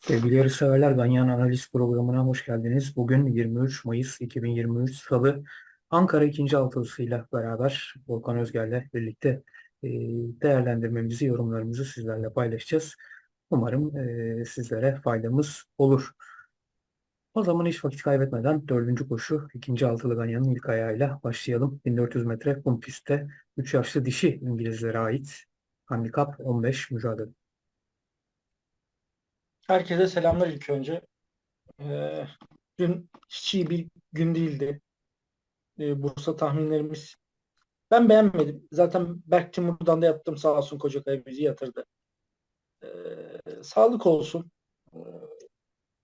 Sevgili yarışseverler, Ganyan Analiz programına hoş geldiniz. Bugün 23 Mayıs 2023 Salı Ankara ikinci altılısıyla beraber Volkan Özger'le birlikte e, değerlendirmemizi, yorumlarımızı sizlerle paylaşacağız. Umarım e, sizlere faydamız olur. O zaman hiç vakit kaybetmeden dördüncü koşu ikinci altılı Ganyan'ın ilk ayağıyla başlayalım. 1400 metre kum pistte 3 yaşlı dişi İngilizlere ait handikap 15 mücadele. Herkese selamlar ilk önce. Ee, dün hiç iyi bir gün değildi. Ee, Bursa tahminlerimiz. Ben beğenmedim. Zaten Berk Timur'dan da yaptım sağ olsun Kocakaya bizi yatırdı. Ee, sağlık olsun. Ee,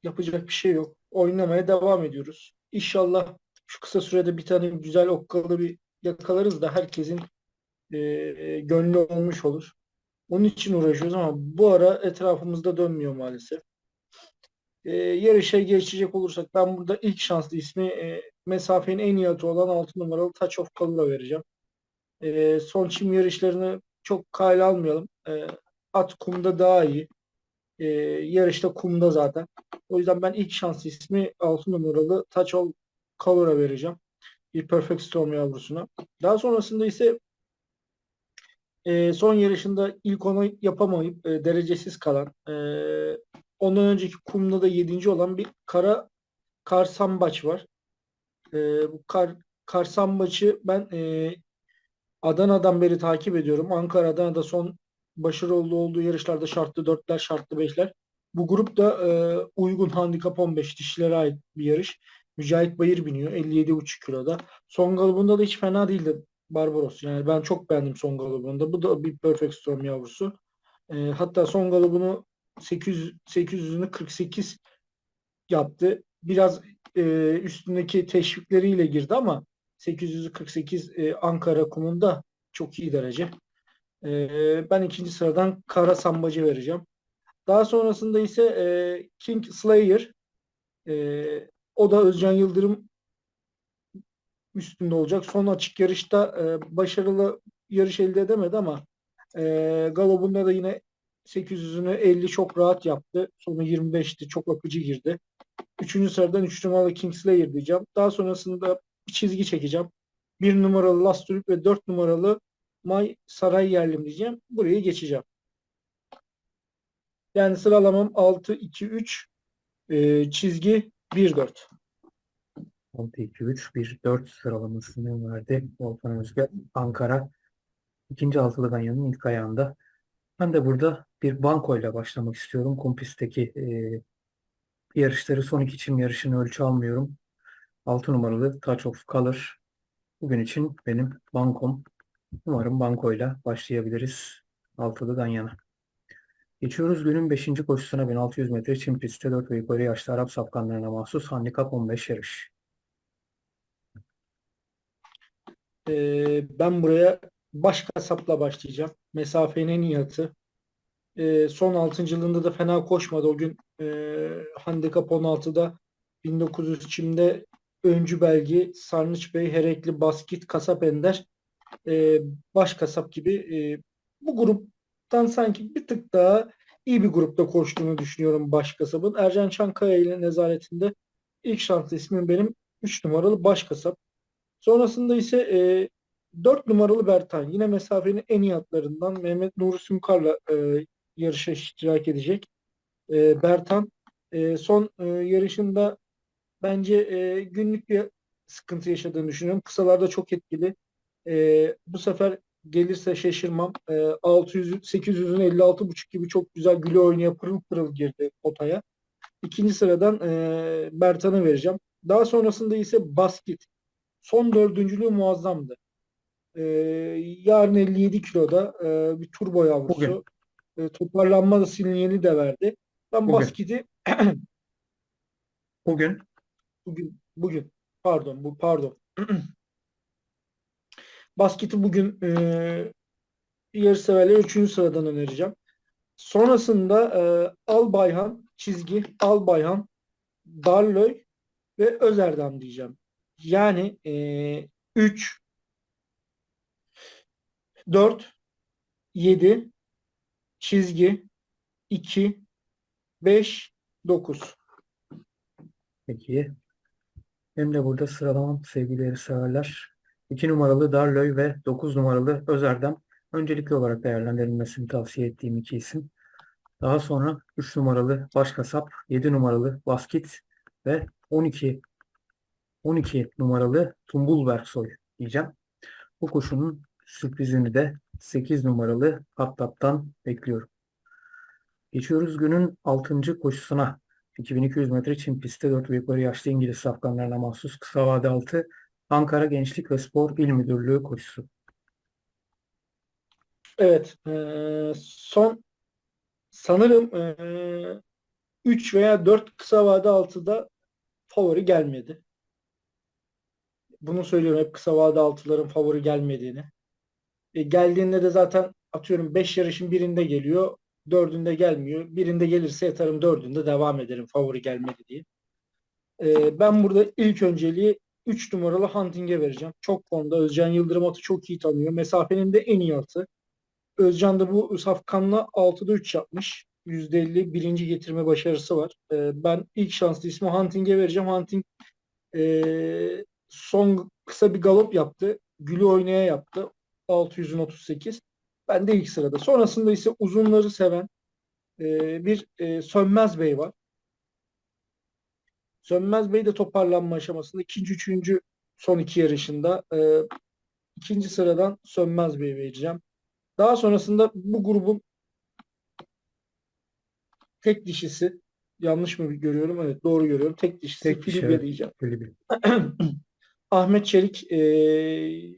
yapacak bir şey yok. Oynamaya devam ediyoruz. İnşallah şu kısa sürede bir tane güzel okkalı bir yakalarız da herkesin e, gönlü olmuş olur. Onun için uğraşıyoruz ama bu ara etrafımızda dönmüyor maalesef. E, yarışa geçecek olursak ben burada ilk şanslı ismi e, mesafenin en iyi atı olan 6 numaralı Touch of Color'a vereceğim. E, son çim yarışlarını çok kale almayalım. E, at kumda daha iyi. E, yarışta kumda zaten. O yüzden ben ilk şanslı ismi 6 numaralı Touch of Color'a vereceğim. Bir Perfect Storm yavrusuna. Daha sonrasında ise e, son yarışında ilk onu yapamayıp e, derecesiz kalan e, ondan önceki kumda da yedinci olan bir kara karsambaç var. E, bu kar karsambaçı ben e, Adana'dan beri takip ediyorum. Ankara'da da son başarılı olduğu yarışlarda şartlı dörtler, şartlı beşler. Bu grup da e, uygun handikap 15 dişilere ait bir yarış. Mücahit Bayır biniyor 57,5 kiloda. Son galibunda da hiç fena değildi Barbaros. Yani ben çok beğendim son galibunda. Bu da bir Perfect Storm yavrusu. E, hatta son galibunu 800 800'ünü 48 yaptı. Biraz e, üstündeki teşvikleriyle girdi ama 848 e, Ankara kumunda çok iyi derece. E, ben ikinci sıradan Kara Sambacı vereceğim. Daha sonrasında ise e, King Slayer e, o da Özcan Yıldırım üstünde olacak. Son açık yarışta e, başarılı yarış elde edemedi ama e, Galop'unda da yine 800'ünü 50 çok rahat yaptı. Sonu 25'ti. Çok akıcı girdi. Üçüncü sıradan 3 numaralı Kingslayer diyeceğim. Daha sonrasında bir çizgi çekeceğim. 1 numaralı Last Tulip ve 4 numaralı May Saray Yerlim diyeceğim. Buraya geçeceğim. Yani sıralamam 6, 2, 3 e, çizgi 1, 4. 6, 2, 3, 1, 4 sıralamasını verdi Volkan Özge. Ankara ikinci altılı ganyanın ilk ayağında. Ben de burada bir bankoyla başlamak istiyorum. Kumpis'teki e, yarışları son iki çim yarışını ölçü almıyorum. 6 numaralı Touch of Color. Bugün için benim bankom. Umarım bankoyla başlayabiliriz. Altılı ganyana. Geçiyoruz günün 5. koşusuna 1600 metre çim pistte 4 ve yukarı yaşlı Arap safkanlarına mahsus handikap 15 yarış. Ee, ben buraya baş kasapla başlayacağım. Mesafenin en iyi atı. Ee, son 6. yılında da fena koşmadı. O gün e, handikap 16'da 1900 çimde öncü belgi Sarnıç Bey, Herekli, Baskit, Kasap Ender e, baş kasap gibi e, bu gruptan sanki bir tık daha iyi bir grupta koştuğunu düşünüyorum baş kasabın. Ercan Çankaya ile nezaretinde ilk şanslı ismim benim 3 numaralı baş kasap. Sonrasında ise e, 4 numaralı Bertan. Yine mesafenin en iyi atlarından Mehmet Nuri Sümkar'la e, yarışa iştirak edecek. E, Bertan e, son e, yarışında bence e, günlük bir sıkıntı yaşadığını düşünüyorum. Kısalarda çok etkili. E, bu sefer gelirse şaşırmam. E, 600 800'ün 56.5 gibi çok güzel güle oynaya pırıl pırıl girdi potaya. İkinci sıradan e, Bertan'a vereceğim. Daha sonrasında ise basket. Son dördüncülüğü muazzamdı. E, yarın 57 kiloda e, bir turbo yavrusu. Bugün. E, toparlanma sinyali de verdi. Ben Bugün. basketi Bugün bugün bugün pardon bu pardon basketi bugün e, yarı severler 3. sıradan önereceğim. Sonrasında e, Albayhan çizgi Albayhan Darlöy ve Özerdam diyeceğim. Yani e, 3 4 7 çizgi 2 5 9. Peki. Benim de burada sıralamam sevgili yarışseverler. 2 numaralı Darlöy ve 9 numaralı Özerdem öncelikli olarak değerlendirilmesini tavsiye ettiğim iki isim. Daha sonra 3 numaralı Başkasap, 7 numaralı Baskit ve 12 12 numaralı Tumbul Berksoy diyeceğim. Bu koşunun sürprizini de 8 numaralı Hattat'tan bekliyorum. Geçiyoruz günün 6. koşusuna. 2200 metre çim pistte 4 ve yukarı yaşlı İngiliz safkanlarına mahsus kısa vade altı Ankara Gençlik ve Spor İl Müdürlüğü koşusu. Evet. eee, son sanırım 3 veya 4 kısa vade altıda favori gelmedi. Bunu söylüyorum hep kısa vade altıların favori gelmediğini. E, geldiğinde de zaten atıyorum 5 yarışın birinde geliyor. Dördünde gelmiyor. Birinde gelirse yatarım dördünde devam ederim favori gelmedi diye. E, ben burada ilk önceliği 3 numaralı Hunting'e vereceğim. Çok formda. Özcan Yıldırım atı çok iyi tanıyor. Mesafenin de en iyi atı. Özcan da bu Safkan'la 6'da 3 yapmış. %50 birinci getirme başarısı var. Ee, ben ilk şanslı ismi Hunting'e vereceğim. Hunting ee, son kısa bir galop yaptı. Gülü oynaya yaptı. 600'ün 38. Ben de ilk sırada. Sonrasında ise uzunları seven ee, bir ee, Sönmez Bey var. Sönmez Bey de toparlanma aşamasında. ikinci, üçüncü son iki yarışında. ee, ikinci sıradan Sönmez Bey vereceğim. Daha sonrasında bu grubun tek dişisi yanlış mı görüyorum? Evet doğru görüyorum. Tek dişisi Tek dişi, Filipya evet. diyeceğim. Ahmet Çelik eee,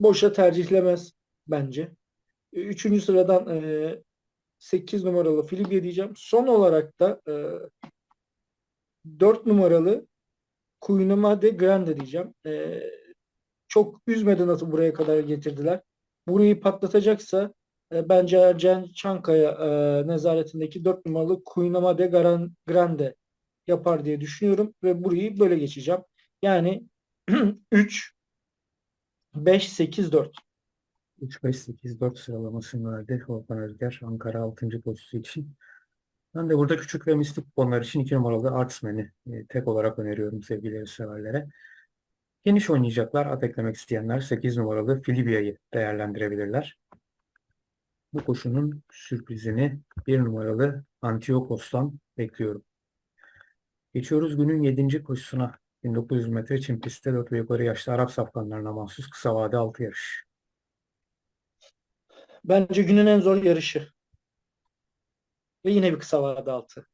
boşa tercihlemez bence. E, Üçüncü sıradan eee 8 numaralı Filipya diyeceğim. Son olarak da eee 4 numaralı Kuyunuma de Grande diyeceğim. Eee, çok üzmeden atı buraya kadar getirdiler. Burayı patlatacaksa e, bence Ercan Çankaya e, nezaretindeki 4 numaralı Kuyunama de Grande yapar diye düşünüyorum ve burayı böyle geçeceğim. Yani 3 5 8 4. 3, 5, 8, 4 sıralamasını verdi Volkan Özger Ankara 6. koşusu için. Ben de burada küçük ve mistik kuponlar için 2 numaralı Artsman'i e, tek olarak öneriyorum sevgili yarışseverlere. Geniş oynayacaklar. At eklemek isteyenler 8 numaralı Filibia'yı değerlendirebilirler. Bu koşunun sürprizini 1 numaralı Antiochos'tan bekliyorum. Geçiyoruz günün 7. koşusuna. 1900 metre çim pistte 4 ve yukarı yaşlı Arap safkanlarına mahsus kısa vade 6 yarış. Bence günün en zor yarışı. Ve yine bir kısa vade altı.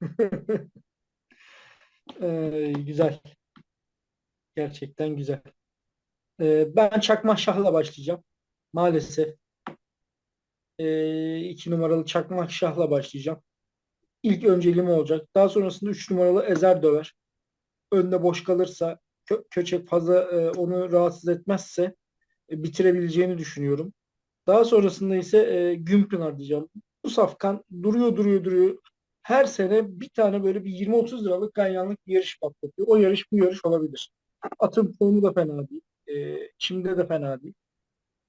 Ee, güzel. Gerçekten güzel. Ee, ben Çakma Şah'la başlayacağım. Maalesef. Ee, iki numaralı Çakmak Şah'la başlayacağım. İlk önceliğim olacak. Daha sonrasında üç numaralı Ezer Döver. Önde boş kalırsa Kö- Köçek fazla e, onu rahatsız etmezse e, bitirebileceğini düşünüyorum. Daha sonrasında ise e, Günpınar diyeceğim. Bu safkan duruyor duruyor duruyor. Her sene bir tane böyle bir 20-30 liralık ganyanlık yarış patlatıyor. O yarış bu yarış olabilir. Atın formu da fena değil. E, Çim'de de fena değil.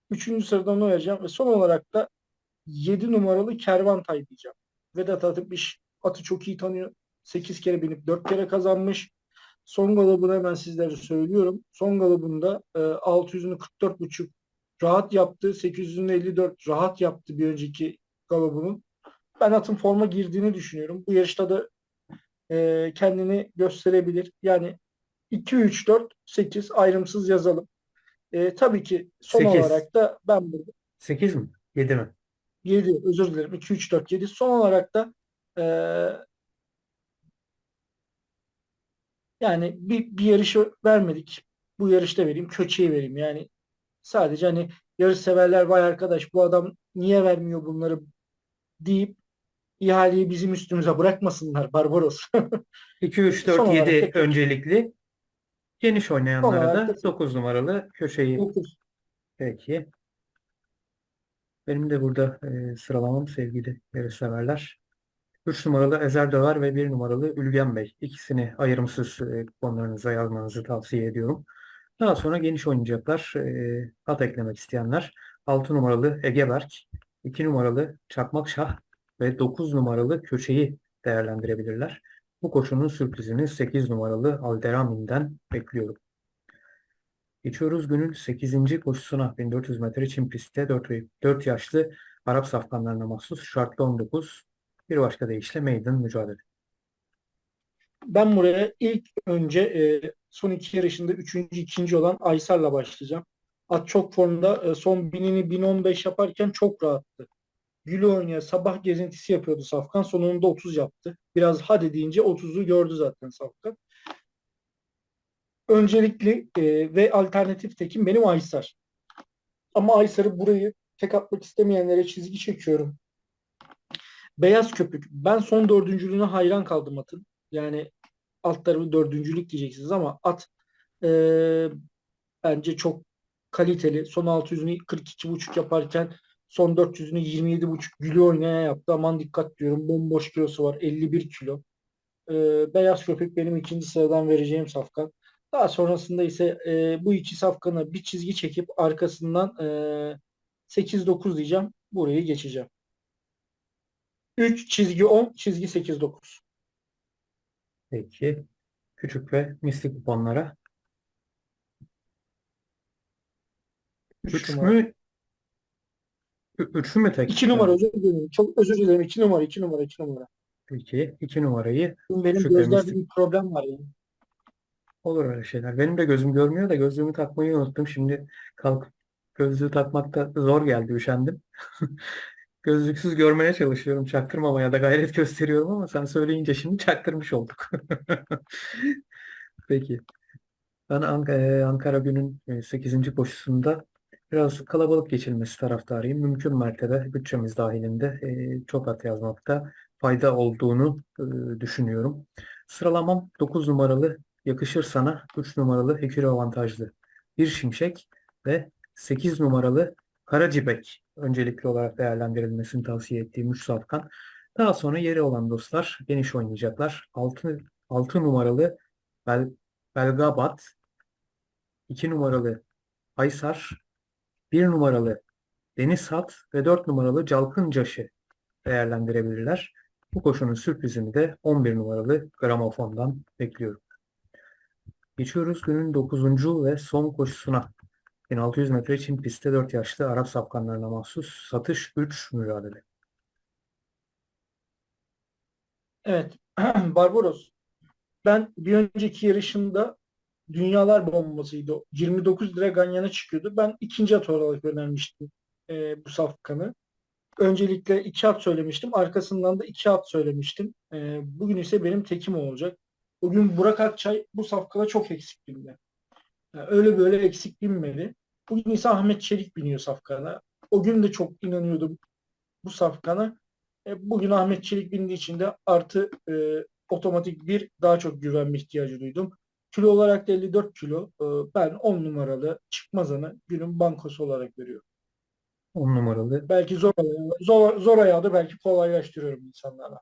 Üçüncü sıradan vereceğim ve son olarak da 7 numaralı Kervantay diyeceğim. Vedat Atıpiş atı çok iyi tanıyor. 8 kere binip 4 kere kazanmış. Son galobunu hemen sizlere söylüyorum. Son galobunda e, 600'ünü 44,5 rahat yaptı. 800'ünü 54 rahat yaptı bir önceki galobunun. Ben atın forma girdiğini düşünüyorum. Bu yarışta da e, kendini gösterebilir. Yani 2, 3, 4, 8 ayrımsız yazalım. E, tabii ki son Sekiz. olarak da ben burada 8 mi? 7 mi? 7 özür dilerim 2 3 4 7 son olarak da eee, yani bir, bir yarışı vermedik. Bu yarışta vereyim, köçeği vereyim. Yani sadece hani yarış severler vay arkadaş bu adam niye vermiyor bunları deyip ihaleyi bizim üstümüze bırakmasınlar Barbaros. 2, 3, Son 4, olarak 7 da- öncelikli. Geniş oynayanlara olarak da da- 9 numaralı köşeyi. Peki. Benim de burada e, sıralamam sevgili yarışseverler. 3 numaralı Ezer Döver ve 1 numaralı Ülgen Bey. İkisini ayrımsız e, kuponlarınıza yazmanızı tavsiye ediyorum. Daha sonra geniş oynayacaklar. E, at eklemek isteyenler 6 numaralı Egeberk, 2 numaralı Çakmak Şah ve 9 numaralı Köşeyi değerlendirebilirler. Bu koşunun sürprizini 8 numaralı Alderamin'den bekliyorum. Geçiyoruz günün 8. koşusuna 1400 metre çim pistte 4, 4 yaşlı Arap safkanlarına mahsus şartlı 19 bir başka deyişle maiden mücadele. Ben buraya ilk önce e, son iki yarışında üçüncü, ikinci olan Aysar'la başlayacağım. At çok formda. E, son binini 1015 yaparken çok rahattı. Gülü oynaya sabah gezintisi yapıyordu Safkan. Sonunda 30 yaptı. Biraz hadi deyince 30'u gördü zaten Safkan. Öncelikli e, ve alternatif tekim benim Aysar. Ama Aysar'ı burayı tek atmak istemeyenlere çizgi çekiyorum. Beyaz köpük. Ben son dördüncülüğüne hayran kaldım atın. Yani alt tarafı dördüncülük diyeceksiniz ama at e, bence çok kaliteli. Son 600'ünü 42,5 yaparken son 400'ünü 27,5 gülü oynaya yaptı. Aman dikkat diyorum. Bomboş kilosu var. 51 kilo. E, beyaz köpek benim ikinci sıradan vereceğim safkan. Daha sonrasında ise e, bu iki safkanı bir çizgi çekip arkasından e, 8-9 diyeceğim. Burayı geçeceğim. 3 çizgi 10 çizgi 8-9. Peki küçük ve misli kuponlara 3 3 numara. mü 3 mü tek? 2 numara özür dilerim. Çok özür dilerim. 2 numara 2 numara 2 numara. Peki 2 numarayı Benim Küçük ve gözlerde misli. bir problem var yani. Olur öyle şeyler. Benim de gözüm görmüyor da gözlüğümü takmayı unuttum. Şimdi kalkıp gözlüğü takmakta zor geldi, üşendim. Gözlüksüz görmeye çalışıyorum. Çaktırmamaya da gayret gösteriyorum ama sen söyleyince şimdi çaktırmış olduk. Peki. Ben e, Ankara günün 8. koşusunda biraz kalabalık geçilmesi taraftarıyım. Mümkün mertebe bütçemiz dahilinde e, çok at yazmakta fayda olduğunu e, düşünüyorum. Sıralamam 9 numaralı Yakışır Sana, 3 numaralı Ekür Avantajlı Bir Şimşek ve 8 numaralı Karacibek öncelikli olarak değerlendirilmesini tavsiye ettiğim 3 safkan. Daha sonra yeri olan dostlar geniş oynayacaklar. 6, 6 numaralı Bel, Belgabat, 2 numaralı Aysar, 1 numaralı Denizhat ve 4 numaralı Calkıncaşı değerlendirebilirler. Bu koşunun sürprizini de 11 numaralı gramofondan bekliyorum. Geçiyoruz günün 9. ve son koşusuna. 1600 metre için pistte 4 yaşlı Arap safkanlarına mahsus satış 3 mücadele. Evet. Barbaros. Ben bir önceki yarışımda Dünyalar bombasıydı. o. 29 lira Ganyan'a çıkıyordu. Ben ikinci at olarak önermiştim e, bu safkanı. Öncelikle iki at söylemiştim. Arkasından da iki at söylemiştim. E, bugün ise benim tekim olacak. Bugün Burak Akçay bu safkada çok eksik bindi. Yani öyle böyle eksik binmedi. Bugün ise Ahmet Çelik biniyor safkana. O gün de çok inanıyordum bu safkana. E, bugün Ahmet Çelik bindiği için de artı e, otomatik bir daha çok güvenme ihtiyacı duydum. Kilo olarak da 54 kilo. E, ben 10 numaralı çıkmazanı günün bankosu olarak veriyorum. 10 numaralı Belki zor, zor, zor ayağı da belki kolaylaştırıyorum insanlara.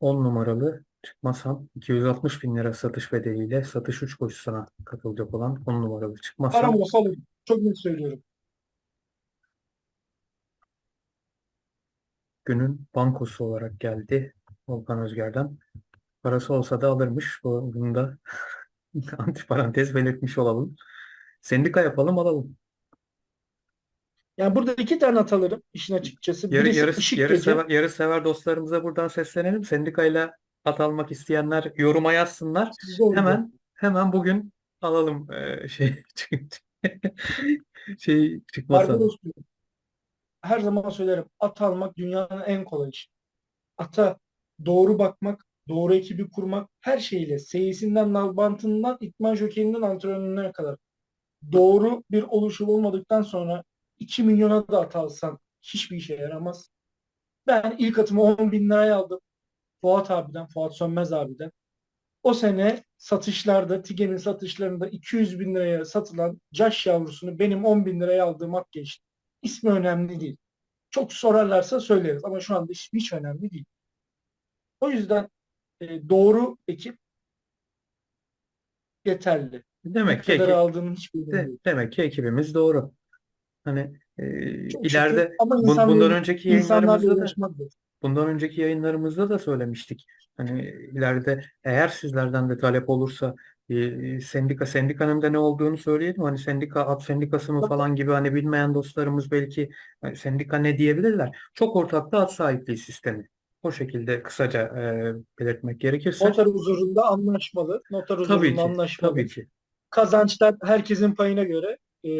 10 numaralı Çıkmasam 260 bin lira satış bedeliyle satış 3 koşusuna katılacak olan 10 numaralı Çıkmasam Param olsa alırım. Çok net söylüyorum. günün bankosu olarak geldi Volkan Özger'den. Parası olsa da alırmış. Bu- Bunu da antiparantez belirtmiş olalım. Sendika yapalım alalım. Yani burada iki tane at alırım işin açıkçası. Yarı, Birisi yarı, Işık yarı, Gece. sever, yarı sever dostlarımıza buradan seslenelim. Sendikayla at almak isteyenler yoruma yazsınlar. Hemen hemen bugün alalım e, şey şey çıkmasa. Her zaman söylerim. At almak dünyanın en kolay işi. Ata doğru bakmak, doğru ekibi kurmak her şeyle seyisinden, nalbantından, itman jokerinden antrenörüne kadar. Doğru bir oluşum olmadıktan sonra 2 milyona da at alsan hiçbir işe yaramaz. Ben ilk atımı 10 bin liraya aldım. Fuat abiden, Fuat Sönmez abiden. O sene satışlarda, Tige'nin satışlarında 200 bin liraya satılan Caş yavrusunu benim 10 bin liraya aldığım at geçti. İsmi önemli değil. Çok sorarlarsa söyleriz ama şu anda hiç, hiç önemli değil. O yüzden e, doğru ekip yeterli. Demek ki kadar eki- aldığının hiçbir de- demek ki ekibimiz doğru. Hani e, Çok ileride şükür. ama bun- bundan önceki yayınlarımızda da. Bundan önceki yayınlarımızda da söylemiştik. Hani ileride eğer sizlerden de talep olursa e, sendika sendikanın da ne olduğunu söyleyelim. Hani sendika at sendikası mı falan gibi hani bilmeyen dostlarımız belki e, sendika ne diyebilirler. Çok ortaklı at sahipliği sistemi. O şekilde kısaca e, belirtmek gerekirse. Noter huzurunda anlaşmalı. Noter Tabii huzurunda ki, anlaşmalı. tabii ki. Kazançlar herkesin payına göre. e,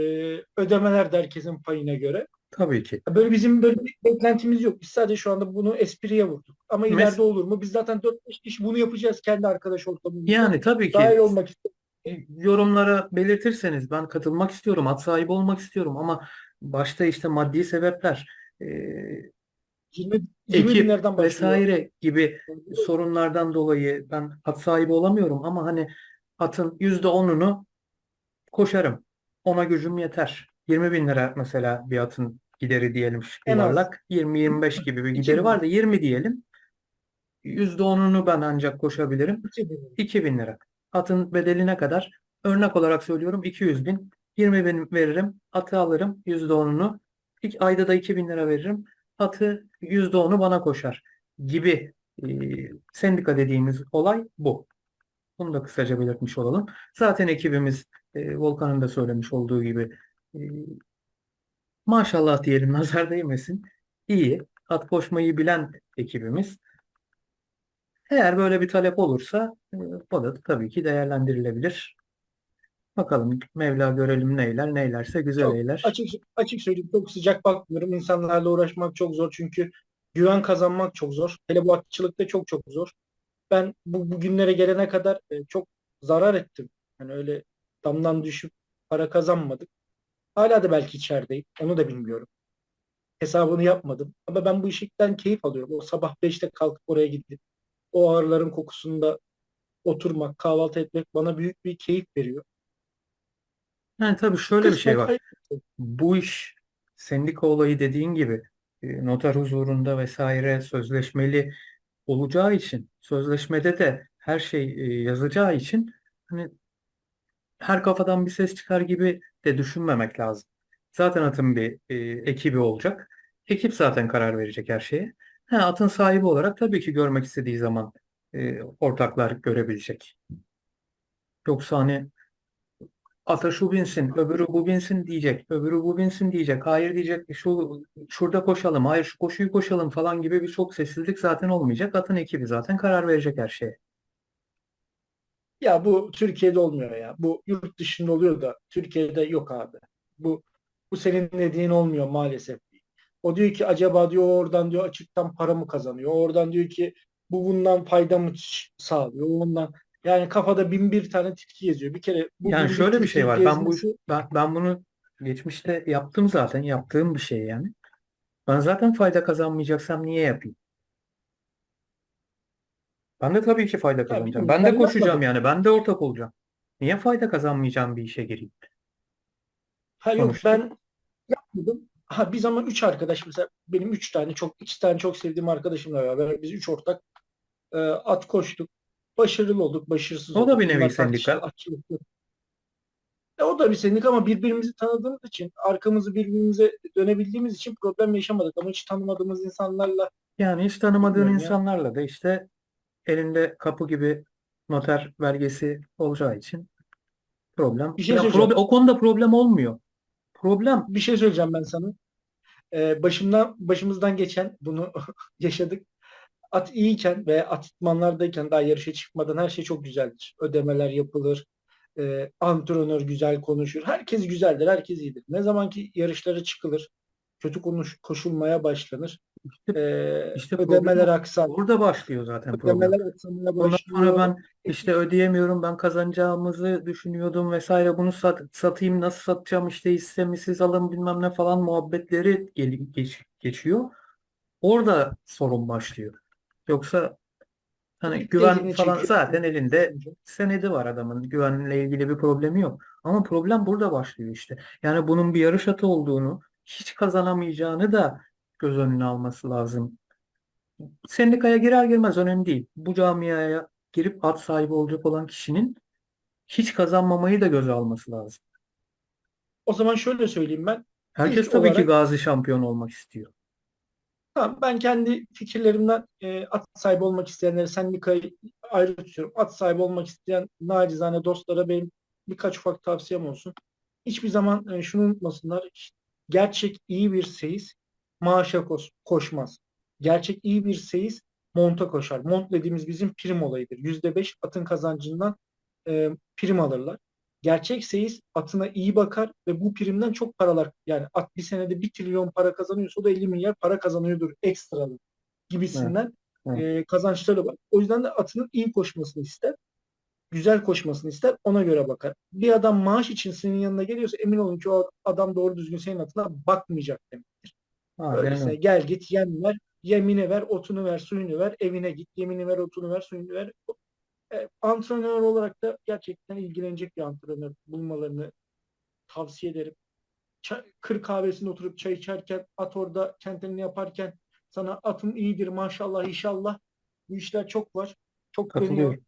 ödemeler de herkesin payına göre. Tabii ki. Böyle bizim böyle bir beklentimiz yok. Biz sadece şu anda bunu espriye vurduk. Ama Mes- ileride olur mu? Biz zaten 4-5 kişi bunu yapacağız kendi arkadaş ortamımızda. Yani tabii ki Dahil olmak istiyoruz. E, yorumlara belirtirseniz ben katılmak istiyorum, at sahibi olmak istiyorum ama başta işte maddi sebepler, e, 20, 20 ekip binlerden başlıyor. vesaire gibi sorunlardan dolayı ben at sahibi olamıyorum ama hani atın yüzde onunu koşarım. Ona gücüm yeter. 20 bin lira mesela bir atın gideri diyelim yuvarlak. 20-25 gibi bir gideri bin. var da 20 diyelim. Yüzde onunu ben ancak koşabilirim. 2 bin. 2000 lira. Atın bedeline kadar örnek olarak söylüyorum 200 bin. 20 bin veririm. Atı alırım %10'unu. İlk ayda da 2000 lira veririm. Atı %10'u bana koşar gibi e, sendika dediğimiz olay bu. Bunu da kısaca belirtmiş olalım. Zaten ekibimiz e, Volkan'ın da söylemiş olduğu gibi e, maşallah diyelim nazar değmesin. İyi. At koşmayı bilen ekibimiz. Eğer böyle bir talep olursa e, o da tabii ki değerlendirilebilir. Bakalım Mevla görelim neyler, neylerse güzel Çok eyler. Açık, açık söyleyeyim çok sıcak bakmıyorum. İnsanlarla uğraşmak çok zor çünkü güven kazanmak çok zor. Hele bu atçılıkta çok çok zor. Ben bu bugünlere gelene kadar e, çok zarar ettim. Yani öyle damdan düşüp para kazanmadık. Hala da belki içerideyim. Onu da bilmiyorum. Hesabını yapmadım. Ama ben bu işten keyif alıyorum. O sabah 5'te kalkıp oraya gidip o ağrıların kokusunda oturmak, kahvaltı etmek bana büyük bir keyif veriyor. Yani tabii şöyle bir şey Kısmet var. hayırlısı. Bu iş sendika olayı dediğin gibi e, noter huzurunda vesaire sözleşmeli olacağı için sözleşmede de her şey e, yazacağı için hani her kafadan bir ses çıkar gibi de düşünmemek lazım. Zaten atın bir e, ekibi olacak. Ekip zaten karar verecek her şeye. Ha, atın sahibi olarak tabii ki görmek istediği zaman e, ortaklar görebilecek. Yoksa hani ata şu binsin, öbürü bu binsin diyecek, öbürü bu binsin diyecek, hayır diyecek, şu şurada koşalım, hayır şu koşuyu koşalım falan gibi bir çok sessizlik zaten olmayacak. Atın ekibi zaten karar verecek her şeye. Ya bu Türkiye'de olmuyor ya. Bu yurt dışında oluyor da Türkiye'de yok abi. Bu bu senin dediğin olmuyor maalesef. O diyor ki acaba diyor oradan diyor açıktan para mı kazanıyor? Oradan diyor ki bu bundan fayda mı sağlıyor? Ondan yani kafada bin bir tane tilki geziyor. Bir kere bu Yani şöyle bir şey var. Ben bu ben, ben bunu geçmişte yaptım zaten. Yaptığım bir şey yani. Ben zaten fayda kazanmayacaksam niye yapayım? Ben de tabii ki fayda kazanacağım. Ben de koşacağım yani. Ben de ortak olacağım. Niye fayda kazanmayacağım bir işe gireyim? Ha yok Sonuçta. ben yapmadım. Ha bir zaman üç arkadaş mesela benim üç tane çok iki tane çok sevdiğim arkadaşımla beraber biz üç ortak e, at koştuk. Başarılı olduk, başarısız O da olduk. bir nevi Bunlar sendika. tartışılır, atçılık yok. E, o da bir sendika ama birbirimizi tanıdığımız için, arkamızı birbirimize dönebildiğimiz için problem yaşamadık. Ama hiç tanımadığımız insanlarla Yani hiç tanımadığın Bilmiyorum ya. insanlarla da işte elinde kapı gibi noter belgesi olacağı için problem. Bir şey Ya söyleyeceğim. o konuda problem olmuyor. Problem bir şey söyleyeceğim ben sana. E, başımdan başımızdan geçen bunu yaşadık. At iyiyken ve at idmanlardayken daha yarışa çıkmadan her şey çok güzeldir. Ödemeler yapılır. E, antrenör güzel konuşur. Herkes güzeldir, herkes iyidir. Ne zaman ki yarışlara çıkılır, kötü konuş koşulmaya başlanır. İşte- e, işte ödemeler problem aksar. burada başlıyor zaten problem. Ödemeler Ondan başlıyor. sonra ben işte ödeyemiyorum, ben kazanacağımızı düşünüyordum vesaire. Bunu sat, satayım, nasıl satacağım işte hissemi siz alın bilmem ne falan muhabbetleri gel- geç- geçiyor. Orada sorun başlıyor. Yoksa hani güven Elini falan çekiyor. zaten elinde senedi var adamın. Güvenle ilgili bir problemi yok. Ama problem burada başlıyor işte. Yani bunun bir yarış atı olduğunu, hiç kazanamayacağını da göz önüne alması lazım. Sendikaya girer girmez önemli değil. Bu camiaya girip at sahibi olacak olan kişinin hiç kazanmamayı da göze alması lazım. O zaman şöyle söyleyeyim ben. Herkes tabii ki olarak- gazi şampiyon olmak istiyor. Tamam, ben kendi fikirlerimden e, at sahibi olmak isteyenlere sendikayı ayrı tutuyorum. At sahibi olmak isteyen nacizane dostlara benim birkaç ufak tavsiyem olsun. Hiçbir zaman e, şunu unutmasınlar. Gerçek iyi bir seyis maaşa koş- koşmaz. Gerçek iyi bir seyis monta koşar. Mont dediğimiz bizim prim olayıdır. Yüzde beş atın kazancından e, prim alırlar. Gerçek seyis atına iyi bakar ve bu primden çok paralar yani at bir senede bir trilyon para kazanıyorsa o da 50 milyar para kazanıyordur ekstralı gibisinden Evet, e, kazançları var. O yüzden de atının iyi koşmasını ister. Güzel koşmasını ister. Ona göre bakar. Bir adam maaş için senin yanına geliyorsa emin olun ki o adam doğru düzgün senin atına bakmayacak demektir. Öyleyse öyle. gel git yem ver, yemini ver, otunu ver, suyunu ver, evine git, yemini ver, otunu ver, suyunu ver. E, antrenör olarak da gerçekten ilgilenecek bir antrenör bulmalarını tavsiye ederim. Çay, kır kahvesinde oturup çay içerken, at orada kendilerini yaparken sana atım iyidir maşallah inşallah. Bu işler çok var. Çok dönüyor.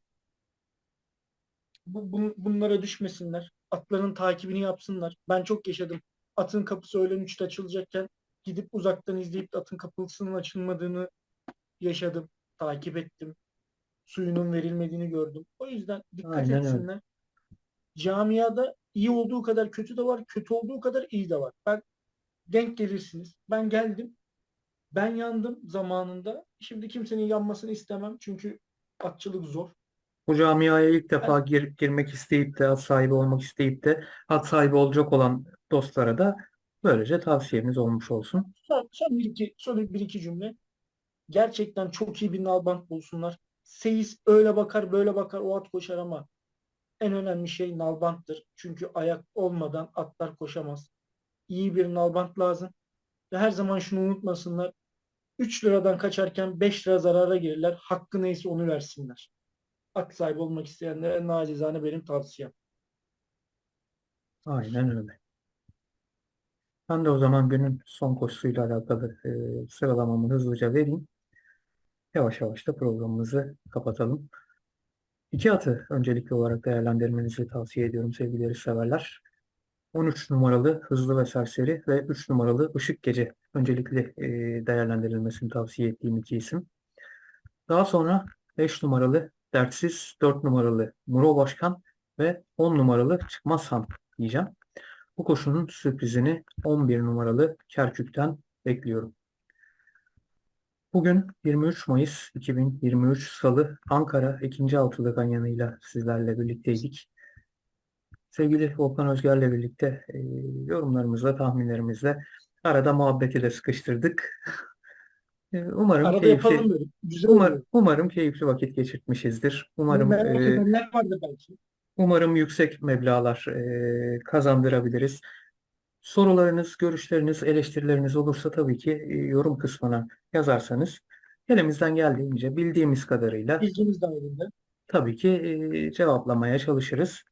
Bu, bun- bunlara düşmesinler. Atların takibini yapsınlar. Ben çok yaşadım. Atın kapısı öğlen 3'te açılacakken gidip uzaktan izleyip de atın kapısının açılmadığını yaşadım. Takip ettim. Suyunun verilmediğini gördüm. O yüzden dikkat Aynen öyle. etsinler. Camiada iyi olduğu kadar kötü de var, kötü olduğu kadar iyi de var. Ben denk gelirsiniz. Ben geldim. Ben yandım zamanında. Şimdi kimsenin yanmasını istemem. Çünkü atçılık zor. Bu camiaya ilk defa gir- girmek isteyip de at sahibi olmak isteyip de at sahibi olacak olan dostlara da böylece tavsiyemiz olmuş olsun. Son, son bir iki, son bir iki cümle. Gerçekten çok iyi bir nalbant bulsunlar. Seyis öyle bakar böyle bakar o at koşar ama en önemli şey nalbanttır. Çünkü ayak olmadan atlar koşamaz. İyi bir nalbant lazım. Ve her zaman şunu unutmasınlar. 3 liradan kaçarken 5 lira zarara girerler. Hakkı neyse onu versinler. At sahibi olmak isteyenlere nacizane benim tavsiyem. Aynen öyle. Ben de o zaman günün son koşusuyla alakalı e, sıralamamı hızlıca vereyim. Yavaş yavaş da programımızı kapatalım. İki atı öncelikli olarak değerlendirmenizi tavsiye ediyorum sevgili yarışseverler. 13 numaralı Hızlı ve Serseri ve 3 numaralı Işık Gece öncelikli e, değerlendirilmesini tavsiye ettiğim iki isim. Daha sonra 5 numaralı Dertsiz, 4 numaralı Muro Başkan ve 10 numaralı Çıkmaz Han diyeceğim. Bu koşunun sürprizini 11 numaralı Kerkük'ten bekliyorum. Bugün 23 Mayıs 2023 Salı Ankara 2. Altılı Ganyanı'yla sizlerle birlikteydik. Sevgili Volkan Özger'le birlikte e, yorumlarımızla, tahminlerimizle arada muhabbeti de sıkıştırdık. E, umarım Arada keyifli, yapalım böyle. Güzel umar- oluyor. umarım keyifli vakit geçirtmişizdir. Umarım Merak e, edenler vardı belki. Umarım yüksek meblağlar e, kazandırabiliriz. Sorularınız, görüşleriniz, eleştirileriniz olursa tabii ki e, yorum kısmına yazarsanız elimizden geldiğince bildiğimiz kadarıyla Bilgimiz dahilinde. tabii ki e, cevaplamaya çalışırız.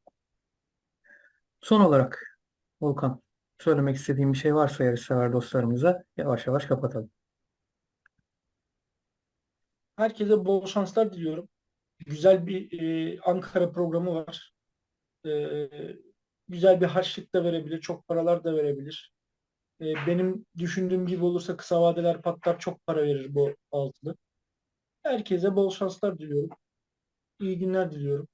Son olarak Volkan söylemek istediğim bir şey varsa yarışsever dostlarımıza yavaş yavaş kapatalım. Herkese bol şanslar diliyorum. Güzel bir e, Ankara programı var. E, güzel bir harçlık da verebilir, çok paralar da verebilir. E, benim düşündüğüm gibi olursa kısa vadeler patlar, çok para verir bu altılı. Herkese bol şanslar diliyorum. İyi günler diliyorum.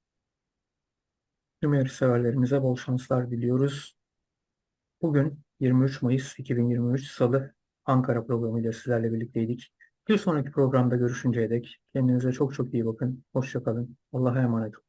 Tüm yarışseverlerimize bol şanslar diliyoruz. Bugün 23 Mayıs 2023 Salı Ankara programıyla sizlerle birlikteydik. Bir sonraki programda görüşünceye dek kendinize çok çok iyi bakın. Hoşça kalın. Allah'a emanet olun.